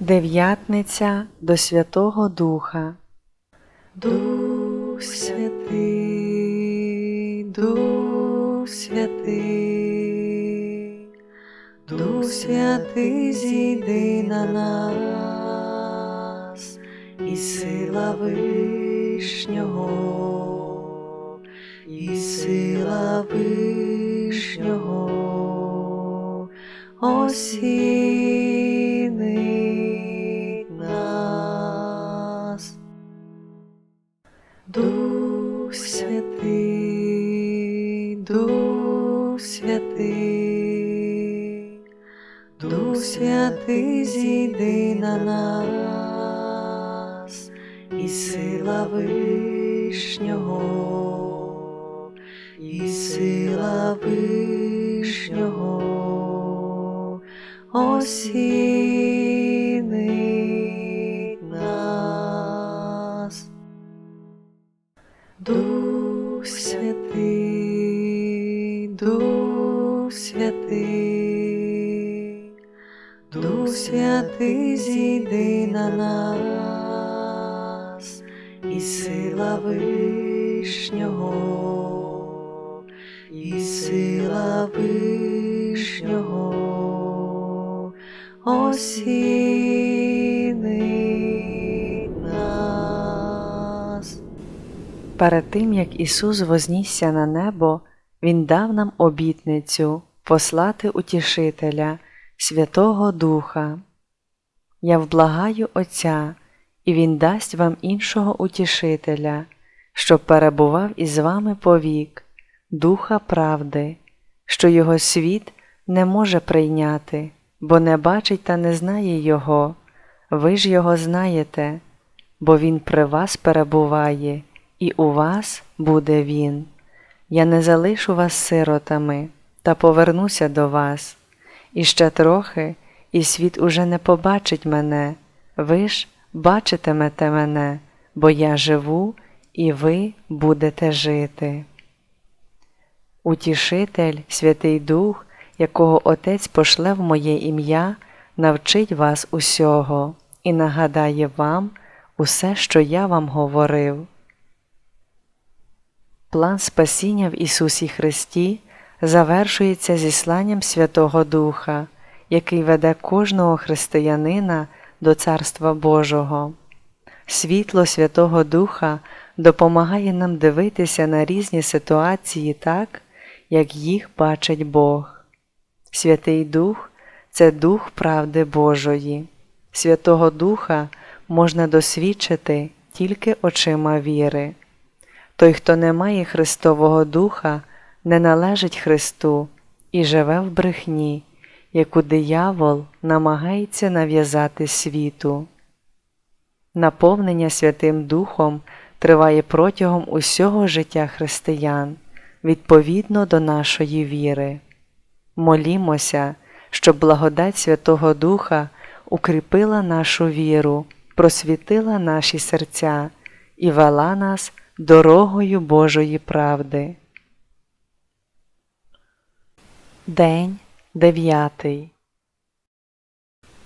Дев'ятниця до Святого Духа. Дух святий, Дух святий, Дух святий зійди на нас, і сила вишнього, і сила вишнього осінить святий зійди на нас, і сила вишнього, і сила вишнього осінить нас. Дух святий зійди на нас, і сила вишнього, і сила вишнього осінить нас. Перед тим, як Ісус вознісся на небо, Він дав нам обітницю послати Утішителя, Святого Духа. Я вблагаю Отця, і Він дасть вам іншого утішителя, щоб перебував із вами повік, Духа правди, що Його світ не може прийняти, бо не бачить та не знає Його. Ви ж Його знаєте, бо Він при вас перебуває, і у вас буде Він. Я не залишу вас сиротами, та повернуся до вас. І ще трохи, і світ уже не побачить мене, ви ж бачитимете мене, бо я живу, і ви будете жити. Утішитель, Святий Дух, якого Отець пошле в моє ім'я, навчить вас усього і нагадає вам усе, що я вам говорив. План спасіння в Ісусі Христі завершується зісланням Святого Духа, який веде кожного християнина до Царства Божого. Світло Святого Духа допомагає нам дивитися на різні ситуації так, як їх бачить Бог. Святий Дух це Дух правди Божої. Святого Духа можна досвідчити тільки очима віри. Той, хто не має Христового Духа, не належить Христу і живе в брехні, яку диявол намагається нав'язати світу. Наповнення Святим Духом триває протягом усього життя християн відповідно до нашої віри. Молімося, щоб благодать Святого Духа укріпила нашу віру, просвітила наші серця і вела нас дорогою Божої правди. День дев'ятий.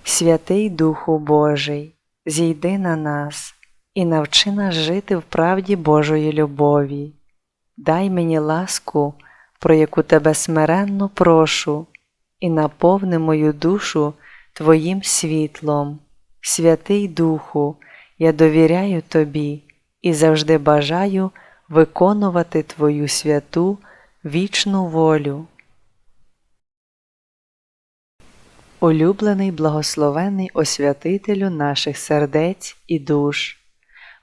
Святий Духу Божий, зійди на нас і навчи нас жити в правді Божої любові. Дай мені ласку, про яку тебе смиренно прошу, і наповни мою душу Твоїм світлом. Святий Духу, я довіряю Тобі і завжди бажаю виконувати Твою святу вічну волю. Улюблений благословений освятителю наших сердець і душ,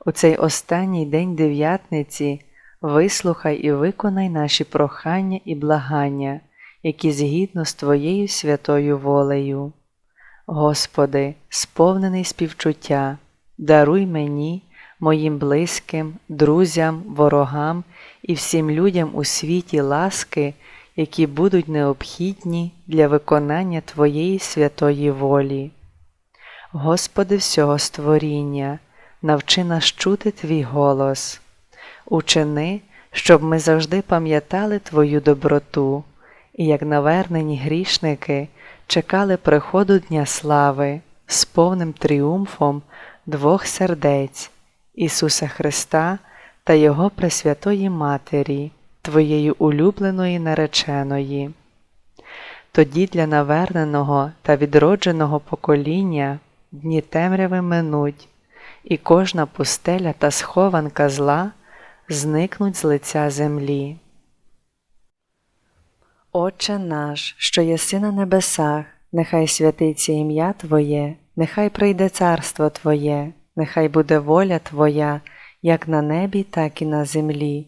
у цей останній день дев'ятниці вислухай і виконай наші прохання і благання, які згідно з Твоєю святою волею. Господи, сповнений співчуття, даруй мені, моїм близьким, друзям, ворогам і всім людям у світі ласки, які будуть необхідні для виконання Твоєї святої волі. Господи всього створіння, навчи нас чути Твій голос, учини, щоб ми завжди пам'ятали Твою доброту і, як навернені грішники, чекали приходу Дня слави, з повним тріумфом двох сердець Ісуса Христа та Його Пресвятої Матері, Твоєї улюбленої нареченої. Тоді для наверненого та відродженого покоління дні темряви минуть, і кожна пустеля та схованка зла зникнуть з лиця землі. Отче наш, що єси на небесах, нехай святиться ім'я Твоє, нехай прийде царство Твоє, нехай буде воля Твоя, як на небі, так і на землі.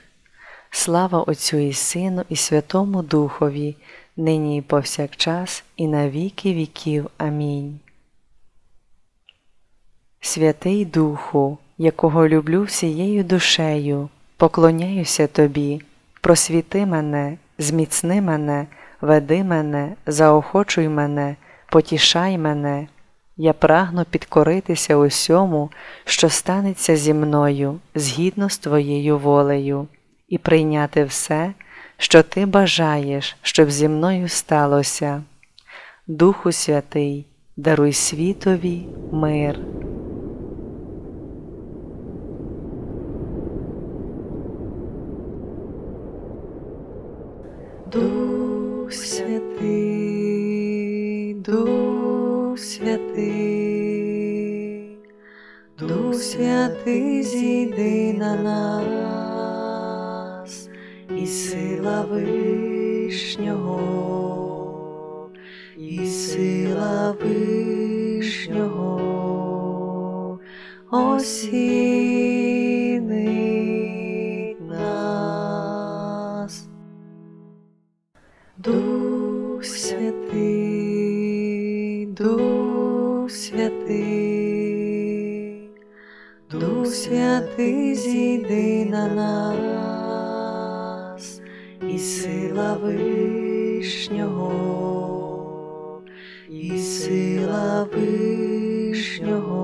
Слава Отцю і Сину, і Святому Духові, нині і повсякчас, і на віки віків. Амінь. Святий Духу, якого люблю всією душею, поклоняюся Тобі, просвіти мене, зміцни мене, веди мене, заохочуй мене, потішай мене. Я прагну підкоритися усьому, що станеться зі мною, згідно з Твоєю волею, і прийняти все, що Ти бажаєш, щоб зі мною сталося. Духу Святий, даруй світові мир. Дух Святий, Дух Святий, Дух Святий, зійди на нас, і сила Вишнього, і сила Вишнього осінить нас. Дух Святий, Дух Святий, Дух Святий, зійди на нас, і сила Вишнього, і сила Вишнього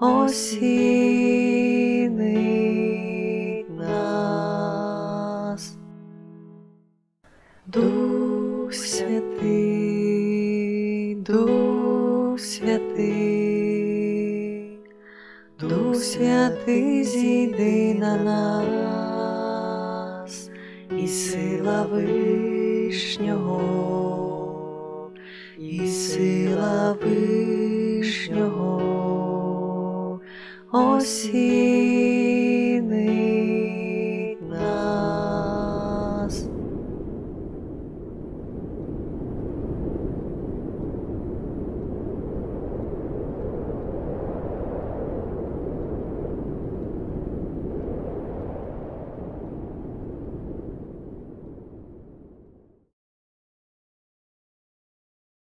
осінить нас. Дух Святий, Дух Святий, Дух Святий, зійди на нас, і сила Вишнього, і сила Вишнього. Осінить